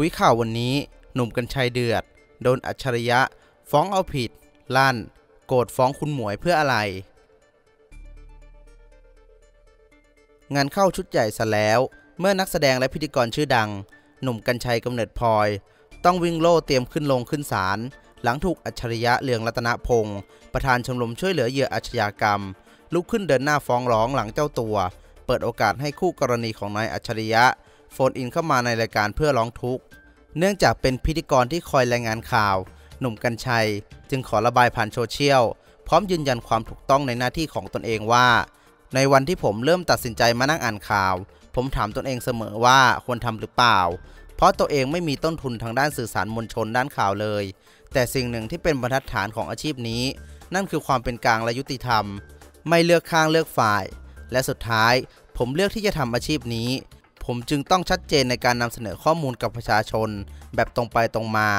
คุยข่าววันนี้ หนุ่มกัญชัยเดือด โดนอัจฉริยะ ฟ้องเอาผิด ลั่น โกรธฟ้องคุณหมวยเพื่ออะไร งานเข้าชุดใหญ่ซะแล้ว เมื่อนักแสดงและพิธีกรชื่อดัง หนุ่มกัญชัยกำเนิดพลอย ต้องวิ่งโล่เตรียมขึ้นลงขึ้นศาลหลังถูกอัจฉริยะเลืองรัตนพงศ์ประธานชมรมช่วยเหลือเหยื่ออาชญากรรม ลุกขึ้นเดินหน้าฟ้องร้องหลังเจ้าตัว เปิดโอกาสให้คู่กรณีของนายอัจฉริยะ โฟนอินเข้ามาในรายการเพื่อร้องทุกข์ เนื่องจากเป็นพิธีกรที่คอยรายงานข่าว หนุ่มกัญชัย จึงขอระบายผ่านโซเชียล พร้อมยืนยันความถูกต้องในหน้าที่ของตนเองว่า ในวันที่ผมเริ่มตัดสินใจมานั่งอ่านข่าว ผมถามตนเองเสมอว่าควรทำหรือเปล่า เพราะตัวเองไม่มีต้นทุนทางด้านสื่อสารมวลชนด้านข่าวเลย แต่สิ่งหนึ่งที่เป็นบรรทัดฐานของอาชีพนี้ นั่นคือความเป็นกลางและยุติธรรม ไม่เลือกข้างเลือกฝ่าย และสุดท้าย ผมเลือกที่จะทำอาชีพนี้ ผมจึงต้องชัดเจนในการนำเสนอข้อมูลกับประชาชน แบบตรงไปตรงมา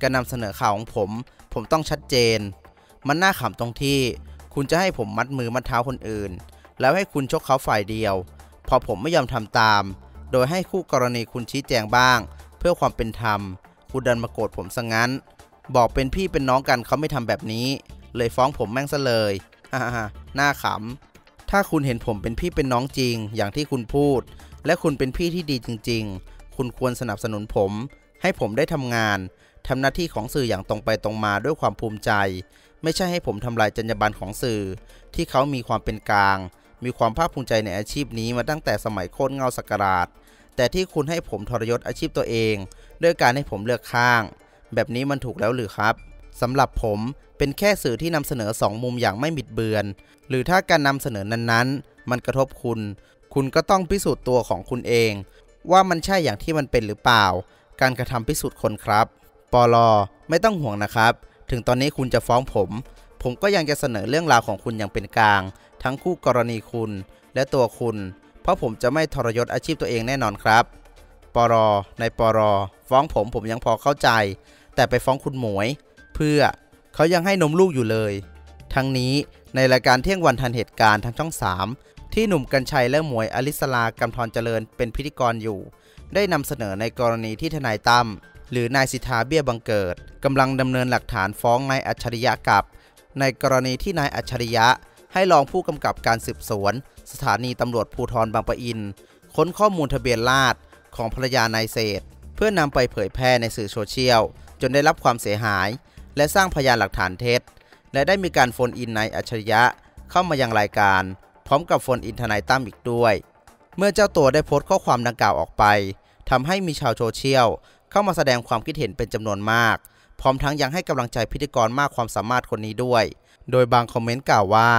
การนำเสนอข่าวของผม ผมต้องชัดเจน มันน่าขำตรงที่ คุณจะให้ผมมัดมือมัดเท้าคนอื่น แล้วให้คุณชกเขาฝ่ายเดียว พอผมไม่ยอมทำตาม โดยให้คู่กรณีคุณชี้แจงบ้าง เพื่อความเป็นธรรม คุณดันมาโกรธผมซะงั้น บอกเป็นพี่เป็นน้องกันเขาไม่ทำแบบนี้ เลยฟ้องผมแม่งซะเลยฮ่าฮ่าน้าขำถ้าคุณเห็นผมเป็นพี่เป็นน้องจริง อย่างที่คุณพูด และคุณเป็นพี่ที่ดีจริง ๆ คุณควรสนับสนุนผม ให้ผมได้ทำงานทำหน้าที่ของสื่ออย่างตรงไปตรงมาด้วยความภูมิใจ ไม่ใช่ให้ผมทำลายจรรยาบรรณของสื่อ ที่เขามีความเป็นกลาง มีความภาคภูมิใจในอาชีพนี้มาตั้งแต่สมัยโค่นเงาสกราช แต่ที่คุณให้ผมทรยศอาชีพตัวเอง ด้วยการให้ผมเลือกข้าง แบบนี้มันถูกแล้วหรือครับสำหรับผมเป็นแค่สื่อที่นำเสนอสองมุมอย่างไม่มิดเบือน หรือถ้าการนำเสนอนั้นๆ มันกระทบคุณ คุณก็ต้องพิสูจน์ตัวของคุณเอง ว่ามันใช่อย่างที่มันเป็นหรือเปล่า การกระทำพิสูจน์คนครับปลอไม่ต้องห่วงนะครับ ถึงตอนนี้คุณจะฟ้องผม ผมก็ยังจะเสนอเรื่องราวของคุณอย่างเป็นกลาง ทั้งคู่กรณีคุณ และตัวคุณ เพราะผมจะไม่ทรยศอาชีพตัวเองแน่นอนครับปรในปรฟ้องผมผมยังพอเข้าใจ แต่ไปฟ้องคุณหมวย เพื่อเขายังให้นมลูกอยู่เลย ทั้งนี้ในรายการเที่ยงวันทันเหตุการณ์ทางช่อง 3 ที่หนุ่มกัญชัยและหมวยอลิสลากำธรเจริญเป็นพิธีกรอยู่ ได้นำเสนอในกรณีที่ทนายตั้มหรือนายสิทธาเบี้ยบังเกิดกำลังดำเนินหลักฐานฟ้องนายอัจฉริยะกับ ในกรณีที่นายอัจฉริยะ ให้รองผู้กำกับการสืบสวน สถานีตำรวจภูธรบางปะอิน ค้นข้อมูลทะเบียนราษของภรรยานายเศษ เพื่อนำไปเผยแพร่ในสื่อโซเชียล จนได้รับความเสียหาย และสร้างพยานหลักฐานเท็จ และได้มีการโฟนอินนายอัจฉริยะเข้ามายังรายการ พร้อมกับโฟนอินทนายตั้มอีกด้วย เมื่อเจ้าตัวได้โพสต์ข้อความดังกล่าวออกไปทำให้มีชาวโซเชียลเข้ามาแสดงความคิดเห็นเป็นจำนวนมาก พร้อมทั้งยังให้กำลังใจพิธีกรมากความสามารถคนนี้ด้วย โดยบางคอมเมนต์กล่าวว่า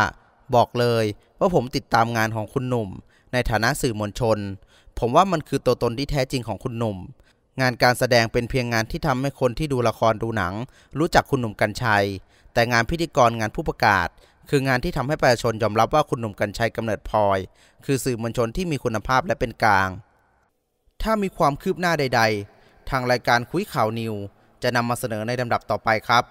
บอกเลยว่าผมติดตามงานของคุณหนุ่ม ในฐานะสื่อมวลชน ผมว่ามันคือตัวตนที่แท้จริงของคุณหนุ่มงานการแสดงเป็นเพียงงานที่ทำให้คนที่ดูละครดูหนัง รู้จักคุณหนุ่มกัญชัย แต่งานพิธีกรงานผู้ประกาศ คืองานที่ทำให้ประชาชนยอมรับว่าคุณหนุ่มกัญชัยกำเนิดพลอย คือสื่อมวลชนที่มีคุณภาพและเป็นกลาง ถ้ามีความคืบหน้าใด ๆ ทางรายการคุยข่าวนิว จะนำมาเสนอในลำดับต่อไปครับ